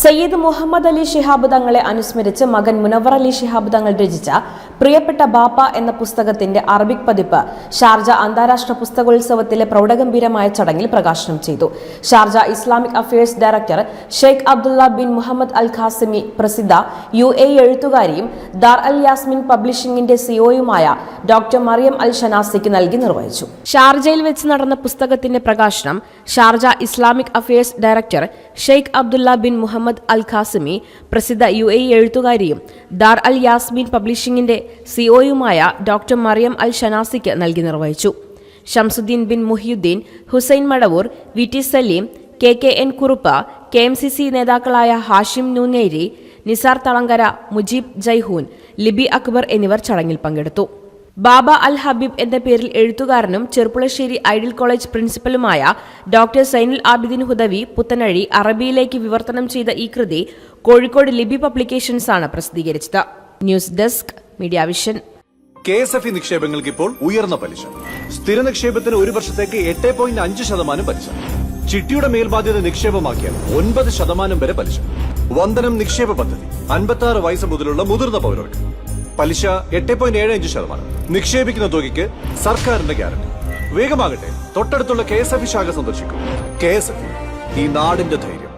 സയ്യിദ് മുഹമ്മദ് അലി ഷിഹാബ് തങ്ങളെ അനുസ്മരിച്ച് മകൻ മുനവർ അലി ഷിഹാബ് തങ്ങൾ രചിച്ച പ്രിയപ്പെട്ട ബാപ്പ എന്ന പുസ്തകത്തിന്റെ അറബിക് പതിപ്പ് ഷാർജ അന്താരാഷ്ട്ര പുസ്തകോത്സവത്തിലെ പ്രൗഢഗംഭീരമായ ചടങ്ങിൽ പ്രകാശനം ചെയ്തു. Sharjah Islamic affairs director Sheikh Abdullah bin Muhammad Al Qasimi പ്രസിദ്ധ യു എ എഴുത്തുകാരിയും ദാർ അൽ യാസ്മിൻ പബ്ലിഷിംഗിന്റെ സിഒയുമായ ഡോക്ടർ മറിയം അൽ ഷനാസിക്ക് നൽകി നിർവഹിച്ചു. ഷാർജയിൽ വെച്ച് നടന്ന പുസ്തകത്തിന്റെ പ്രകാശനം Sharjah Islamic affairs director Sheikh Abdullah bin Muhammad Al Qasimi പ്രസിദ്ധ യു എ എഴുത്തുകാരിയും ദാർ അൽ യാസ്മീൻ പബ്ലിഷിംഗിന്റെ സിഒയുമായ ഡോക്ടർ മറിയം അൽ ഷനാസിക്ക് നൽകി നിർവഹിച്ചു. Shamsuddin bin Muhiyuddin Hussain Madavoor V T Saleem K K N Kurup K M C C നേതാക്കളായ ഹാഷിം നൂനേരി നിസാർ തളങ്കര മുജീബ് ജൈഹൂൻ ലിബി അക്ബർ എന്നിവർ ചടങ്ങിൽ പങ്കെടുത്തു. ബാബ അൽ ഹബീബ് എന്ന പേരിൽ എഴുത്തുകാരനും ചെർപ്പുളശ്ശേരി ഐഡിൽ കോളേജ് പ്രിൻസിപ്പലുമായ ഡോക്ടർ സൈനുൽ ആബിദിൻ ഹുദവി പുത്തനഴി അറബിയിലേക്ക് വിവർത്തനം ചെയ്ത ഈ കൃതി കോഴിക്കോട് ലിബി പബ്ലിക്കേഷൻസ് ആണ് പ്രസിദ്ധീകരിച്ചത്. News desk media vision. K S F E നിക്ഷേപങ്ങൾക്ക് ഇപ്പോൾ ഉയർന്ന പലിശ. സ്ഥിര നിക്ഷേപത്തിന് ഒരു വർഷത്തേക്ക് എട്ട് പോയിന്റ് അഞ്ച് ശതമാനം പലിശ. ചിട്ടിയുടെ മേൽബാധ്യത നിക്ഷേപമാക്കിയാൽ ഒൻപത് ശതമാനം വരെ പലിശ. വന്ദനം നിക്ഷേപ പദ്ധതി. അൻപത്തി ആറ് വയസ്സ് മുതലുള്ള മുതിർന്ന പൗരർക്ക്. പലിശ എട്ട് പോയിന്റ് ഏഴ് അഞ്ച് ശതമാനം. നിക്ഷേപിക്കുന്ന തുകയ്ക്ക് സർക്കാരിന്റെ ഗ്യാരണ്ടി. വേഗമാകട്ടെ തൊട്ടടുത്തുള്ള കെ എസ് എഫ് ശാഖ സന്ദർശിക്കും. കെ എസ് എഫ് ഈ നാടിന്റെ ധൈര്യം.